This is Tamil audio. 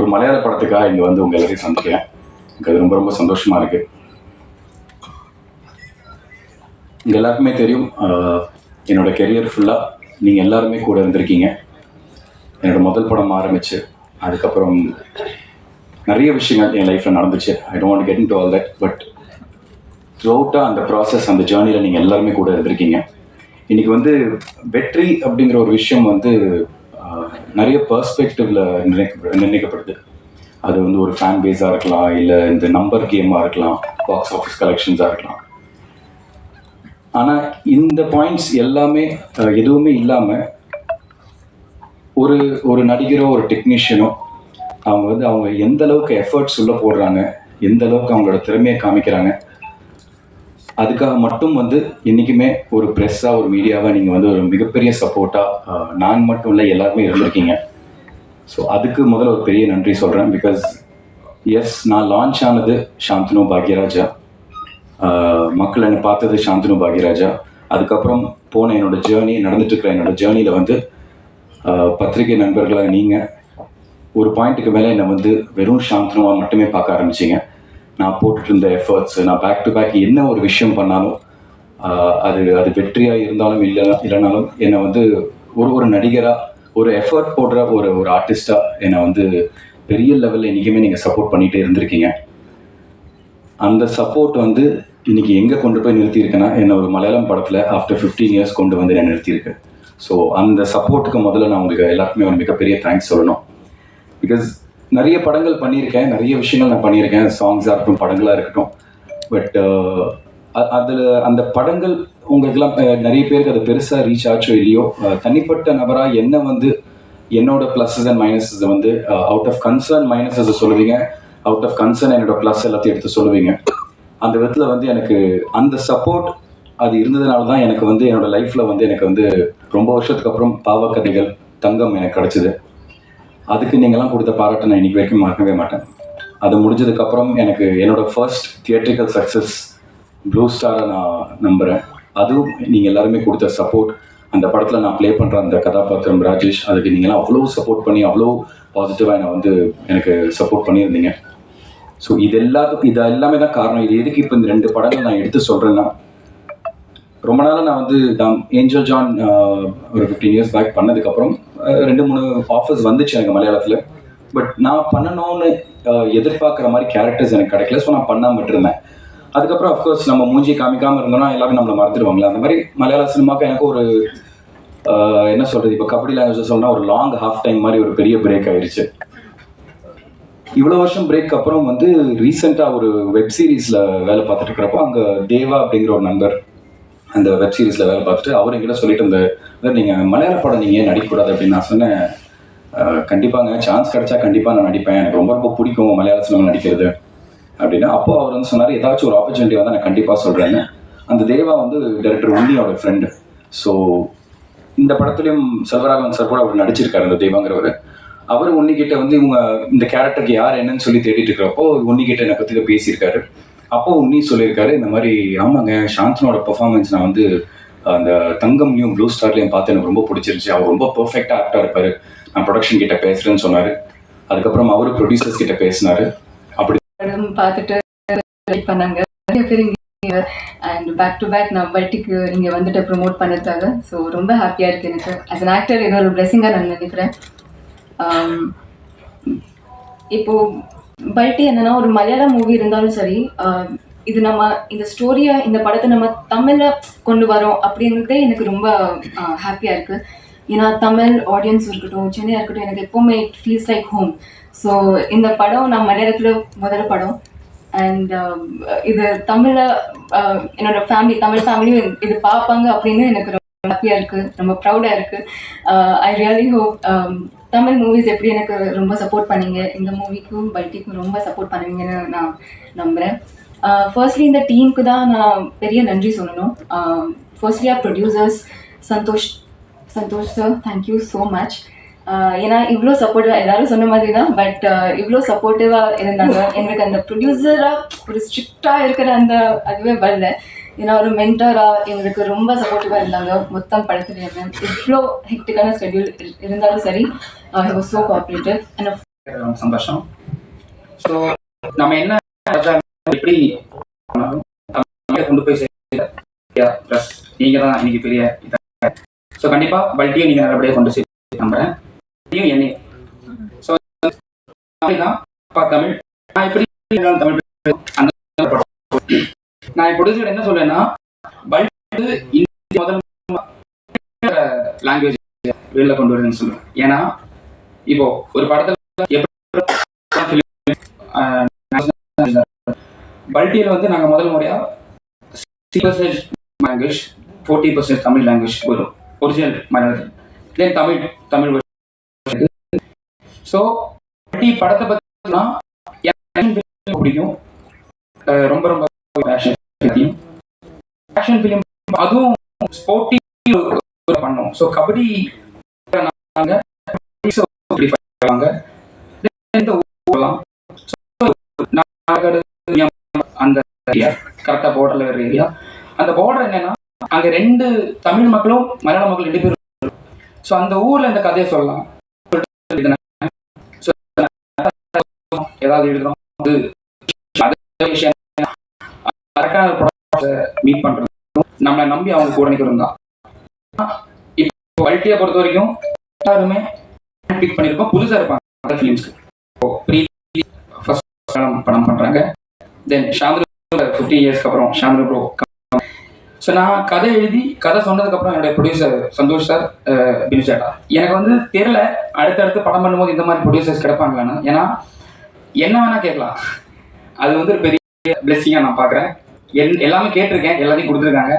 ஒரு மலையாள படத்துக்காக இங்கே வந்து உங்கள் எல்லாரையும் சந்திக்கிறேன். எனக்கு அது ரொம்ப ரொம்ப சந்தோஷமாக இருக்குது இங்கே எல்லாருக்குமே தெரியும் என்னோடய என்னோட கெரியர் ஃபுல்லாக நீங்கள் எல்லாருமே கூட இருந்திருக்கீங்க. என்னோட முதல் படம் ஆரம்பிச்சு அதுக்கப்புறம் நிறைய விஷயங்கள் என் லைஃப்பில் நடந்துச்சு. I don't get into all that but த்ரூஅவுட்டாக அந்த ப்ராசஸ் அந்த ஜேர்னியில் நீங்கள் எல்லாருமே கூட இருந்திருக்கீங்க. இன்னைக்கு வந்து வெற்றி அப்படிங்கிற ஒரு விஷயம் வந்து நிறைய பர்ஸ்பெக்டிவ்ல நிர்ணயிக்க நிர்ணயிக்கப்படுது. அது வந்து ஒரு ஃபேன் பேஸாக இருக்கலாம் இல்லை இந்த நம்பர் கேமாக இருக்கலாம் பாக்ஸ் ஆஃபீஸ் கலெக்ஷன்ஸாக இருக்கலாம். ஆனால் இந்த பாயிண்ட்ஸ் எல்லாமே எதுவுமே இல்லாமல் ஒரு ஒரு நடிகரோ ஒரு டெக்னீஷியனோ அவங்க வந்து அவங்க எந்த அளவுக்கு எஃபர்ட்ஸ் உள்ளே போடுறாங்க எந்த அளவுக்கு அவங்களோட திறமையை காமிக்கிறாங்க அதுக்காக மட்டும் வந்து என்றைக்குமே ஒரு ப்ரெஸ்ஸாக ஒரு மீடியாவாக நீங்கள் வந்து ஒரு மிகப்பெரிய சப்போர்ட்டாக நான் மட்டும் இல்லை எல்லாருமே இருந்திருக்கீங்க. ஸோ அதுக்கு முதல்ல ஒரு பெரிய நன்றி சொல்கிறேன் பிகாஸ் எஸ் நான் லான்ச் ஆனது சாந்தனு பாக்யராஜா. மக்கள் என்னை பார்த்தது சாந்தனு பாக்யராஜா. அதுக்கப்புறம் போன என்னோட ஜேர்னி நடந்துட்டுருக்கிற என்னோடய ஜேர்னியில் வந்து பத்திரிகை நண்பர்களாக நீங்கள் ஒரு பாயிண்ட்டுக்கு மேலே என்னை வந்து வெறும் சாந்தனுவாக மட்டுமே பார்க்க ஆரம்பிச்சிங்க. நான் போட்டுட்டு இருந்த எஃபர்ட்ஸ் நான் பேக் டு பேக் என்ன ஒரு விஷயம் பண்ணாலும் அது அது வெற்றியாக இருந்தாலும் இல்லை இல்லைனாலும் என்னை வந்து ஒரு ஒரு நடிகராக ஒரு எஃபர்ட் போடுற ஒரு ஒரு ஆர்டிஸ்டாக என்னை வந்து பெரிய லெவலில் இன்றைக்குமே நீங்கள் சப்போர்ட் பண்ணிகிட்டே இருந்திருக்கீங்க. அந்த சப்போர்ட் வந்து இன்னைக்கு எங்கே கொண்டு போய் நிறுத்தியிருக்கேன்னா என்னை ஒரு மலையாளம் படத்தில் ஆஃப்டர் ஃபிஃப்டீன் இயர்ஸ் கொண்டு வந்து என்னை நிறுத்தியிருக்கு ஸோ அந்த சப்போர்ட்டுக்கு முதல்ல நான் உங்களுக்கு எல்லாருக்குமே ஒரு மிகப்பெரிய தேங்க்ஸ் சொல்லணும். பிகாஸ் நிறைய படங்கள் பண்ணியிருக்கேன் நிறைய விஷயங்கள் நான் பண்ணியிருக்கேன். சாங்ஸாக இருக்கட்டும் படங்களாக இருக்கட்டும். பட் uh, அதில் அந்த படங்கள் உங்களுக்கெல்லாம் நிறைய பேருக்கு அது பெருசாக ரீச் ஆச்சோ இல்லையோ தனிப்பட்ட நபராக என்ன வந்து என்னோட ப்ளஸஸ் அண்ட் மைனஸஸ் வந்து அவுட் ஆஃப் கன்சர்ன் மைனஸஸை சொல்லுவீங்க அவுட் ஆஃப் கன்சர்ன் என்னோட ப்ளஸ் எல்லாத்தையும் எடுத்து சொல்லுவீங்க. அந்த விதத்தில் வந்து எனக்கு அந்த சப்போர்ட் அது இருந்ததுனால தான் எனக்கு வந்து என்னோட லைஃப்பில் வந்து எனக்கு வந்து ரொம்ப வருஷத்துக்கு அப்புறம் பாவக்கதைகள் தங்கம் எனக்கு கிடச்சிது. அதுக்கு நீங்கள்லாம் கொடுத்த பாராட்டை நான் இன்றைக்கி வரைக்கும் மறக்கவே மாட்டேன். அது முடிஞ்சதுக்கப்புறம் எனக்கு என்னோட ஃபர்ஸ்ட் தியேட்ரிக்கல் சக்ஸஸ் ப்ளூ ஸ்டாரை நான் நம்புகிறேன் அதுவும் நீங்கள் எல்லாருமே கொடுத்த சப்போர்ட் அந்த படத்தில் நான் ப்ளே பண்ணுற அந்த கதாபாத்திரம் ராஜேஷ் அதுக்கு நீங்களாம் அவ்வளோ சப்போர்ட் பண்ணி அவ்வளோ பாசிட்டிவாக என்னை வந்து எனக்கு சப்போர்ட் பண்ணியிருந்தீங்க. ஸோ இது எல்லாத்துக்கும் இது எல்லாமே தான் காரணம். இது எதுக்கு இப்போ இந்த ரெண்டு படங்கள் நான் எடுத்து சொல்கிறேன்னா ரொம்ப நாளாக நான் வந்து நான் ஏஞ்சல் ஜான் ஒரு ஃபிஃப்டீன் இயர்ஸ் பேக் பண்ணதுக்கப்புறம் ரெண்டு மூணு ஆஃபர்ஸ் வந்துச்சு எனக்கு மலையாளத்தில். பட் நான் பண்ணணும்னு எதிர்பார்க்குற மாதிரி கேரக்டர்ஸ் எனக்கு கிடைக்கல. ஸோ நான் பண்ணாமல் இருந்தேன் அதுக்கப்புறம் அஃப்கோர்ஸ் நம்ம மூஞ்சி காமிக்காமல் இருந்தோம்னா எல்லாமே நம்மளை மறந்துடுவாங்களே. அந்த மாதிரி மலையாள சினிமாக்கு எனக்கு ஒரு என்ன சொல்கிறது இப்போ கபடி லாங்குவேஜ் சொன்னால் ஒரு லாங் ஹாஃப் டைம் மாதிரி ஒரு பெரிய பிரேக் ஆயிடுச்சு. இவ்வளோ வருஷம் பிரேக் அப்புறம் வந்து ரீசெண்டாக ஒரு வெப்சீரிஸில் வேலை பார்த்துட்டு இருக்கிறப்போ அங்கே தேவா அப்படிங்கிற ஒரு நண்பர் அந்த வெப் சீரிஸில் வேலை பார்த்துட்டு அவர் என்கிட்ட சொல்லிட்டு இருந்தார். நீங்கள் மலையாள படம் நீங்கள் ஏன் நடிக்கக்கூடாது? அப்படின்னு நான் சொன்னேன். கண்டிப்பாங்க. சான்ஸ் கிடைச்சா கண்டிப்பாக நான் நடிப்பேன். எனக்கு ரொம்ப ரொம்ப பிடிக்கும் மலையாள சினிமா நடிக்கிறது. அப்படின்னா. அப்போ அவர் வந்து சொன்னார் ஏதாச்சும் ஒரு ஆப்பர்ச்சுனிட்டி வந்து நான் கண்டிப்பாக சொல்கிறேன்னு அந்த தேவா வந்து டேரக்டர் உன்னியோட ஃப்ரெண்டு ஸோ இந்த படத்துலையும் செல்வராகவன் சார் கூட அவர் நடிச்சிருக்காரு அந்த தேவாங்கிறவர். அவர் உன்னிக்கிட்ட வந்து இவங்க இந்த கேரக்டருக்கு யார் என்னன்னு சொல்லி தேடிட்டு இருக்கிறப்போ உன்னிக்கிட்ட என்னை பற்றி பேசியிருக்காரு. அப்போ உன்னி சொல்லியிருக்காரு இந்த மாதிரி ஆமாங்க சாந்தனோட பெர்ஃபார்மன்ஸ் நான் வந்து அந்த தங்கம்லையும் ப்ளூ ஸ்டார்லையும் பார்த்து எனக்கு ரொம்ப பிடிச்சிருந்துச்சு. அவர் ரொம்ப பர்ஃபெக்டாக ஆக்டாக இருப்பார். நான் ப்ரொடக்ஷன் கிட்ட பேசுகிறேன்னு சொன்னார். அதுக்கப்புறம் அவர் ப்ரொடியூசர்ஸ் கிட்ட பேசினாரு. அப்படி படம் பார்த்துட்டு வெயிட் பண்ணாங்க. நிறைய பேர் இங்கே அண்ட் பேக் டு பேக் நான் பல்ட்டிக்கு நீங்கள் வந்துட்டு ப்ரொமோட் பண்ணதுக்காக. ஸோ ரொம்ப ஹாப்பியாக இருக்குது எனக்கு. ஆஸ் அன் ஆக்டர் இது ஒரு பிளெஸிங்காக நான் நினைக்கிறேன். Um, இப்போது பல்ட்டி என்னன்னா ஒரு மலையாள மூவி இருந்தாலும் சரி இது நம்ம இந்த ஸ்டோரியை இந்த படத்தை நம்ம தமிழில் கொண்டு வரோம் அப்படின்றதே எனக்கு ரொம்ப ஹாப்பியாக இருக்குது ஏன்னா தமிழ் ஆடியன்ஸ் இருக்கட்டும் சென்னையாக இருக்கட்டும் எனக்கு எப்போவுமே it feels like home so இந்த படம் நான் மலையாளத்தில் முதல் படம். அண்ட் இது தமிழில் என்னோட ஃபேமிலி தமிழ் ஃபேமிலியும் இது பார்ப்பாங்க அப்படின்னு எனக்கு ரொம்ப ஹாப்பியாக இருக்குது ரொம்ப ப்ரௌடாக இருக்குது I really hope Tamil movies எப்படி எனக்கு ரொம்ப சப்போர்ட் பண்ணீங்க? இந்த மூவிக்கும் பைட்டிக்கும் ரொம்ப சப்போர்ட் பண்ணுவீங்கன்னு நான் நம்புகிறேன் ஃபர்ஸ்ட்லி இந்த டீமுக்கு தான் நான் பெரிய நன்றி சொல்லணும். ஃபர்ஸ்ட்லியாக producers Santhosh Santhosh sir thank you so much ஏன்னா இவ்வளோ சப்போர்ட்டிவாக எல்லாரும் சொன்ன மாதிரி தான் பட் இவ்வளோ சப்போர்ட்டிவாக இருந்தாங்க. எனக்கு அந்த ப்ரொடியூசராக ஒரு ஸ்ட்ரிக்டாக இருக்கிற அந்த அதுவே வரல. ஏன்னா ஒரு மென்டராக எங்களுக்கு ரொம்ப சப்போர்ட்டிவாக இருந்தாங்க. மொத்தம் படத்துலேயுமே இவ்வளோ ஹெக்டிக்கான ஸ்கெடியூல் இருந்தாலும் சரி ஸோ கோஆப்ரேட்டிவ் அண்ட் சந்தோஷம். ஸோ நம்ம என்ன எப்படி கொண்டு போய் ப்ளஸ் நீங்கள் தான் இன்னைக்கு பெரிய ஸோ கண்டிப்பாக பல்ட்டியும் நீங்கள் நல்லபடியாக கொண்டு சேர்த்து நம்புறேன். என்னையும் ஸோ தான் அப்பா தமிழ். நான் எப்படி தமிழ் அந்த நான் என் ப்ரொடியூசர் என்ன சொல்றேன்னா பல்ட் முதல் லாங்குவேஜ் வெளில கொண்டு வருதுன்னு சொல்லுவேன் ஏன்னா இப்போ ஒரு படத்துல எப்படி பல்ட்டியில் வந்து நாங்கள் முதல் முறையாக sixty percentage language forty percentage Tamil language வரும் ஒரிஜினல் மலையாளத்தில் தென் தமிழ் தமிழ் ஸோ பல்டி படத்தை பற்றினா எனக்கு பிடிக்கும் ரொம்ப ரொம்ப பேஷன் ஆக்ஷன் ஃபிலிம் அதுவும் ஸ்போர்ட்டி பண்ணோம். ஸோ கபடி அந்த ஏரியா கரெக்டாக பார்டர்ல வர ஏரியா அந்த பார்டர் என்னன்னா அங்கே ரெண்டு தமிழ் மக்களும் மலையாள மக்கள் ரெண்டு பேரும் ஸோ அந்த ஊர்ல இந்த கதையை சொல்லலாம். So, ஏதாவது எழுதுறோம். மறக்காத மீட் பண்றது. நம்மளை நம்பி அவங்க கூட நிற்கிறோம் தான். இப்போ வல்ட்டியை பொறுத்த வரைக்கும் எல்லாருமே பிக் பண்ணியிருக்கோம் புதுசாக இருப்பாங்க. ஃபிலிம்ஸ்க்கு இப்போ ப்ரீ ஃபர்ஸ்ட் படம் பண்ணுறாங்க தென் சாந்திர ஃபிஃப்டி இயர்ஸ்க்கு அப்புறம் சாந்திர ப்ரோ ஸோ நான் கதை எழுதி கதை சொன்னதுக்கப்புறம் என்னுடைய ப்ரொடியூசர் சந்தோஷ் சார் பினு எனக்கு வந்து தெரியல அடுத்தடுத்து படம் பண்ணும்போது இந்த மாதிரி ப்ரொடியூசர்ஸ் கிடப்பாங்களான்னு. ஏன்னா என்ன வேணா கேட்கலாம். அது வந்து ஒரு பெரிய பிளெஸிங்காக நான் பார்க்குறேன் எல் எல்லாமே கேட்டிருக்கேன். எல்லாத்தையும் கொடுத்துருக்காங்க.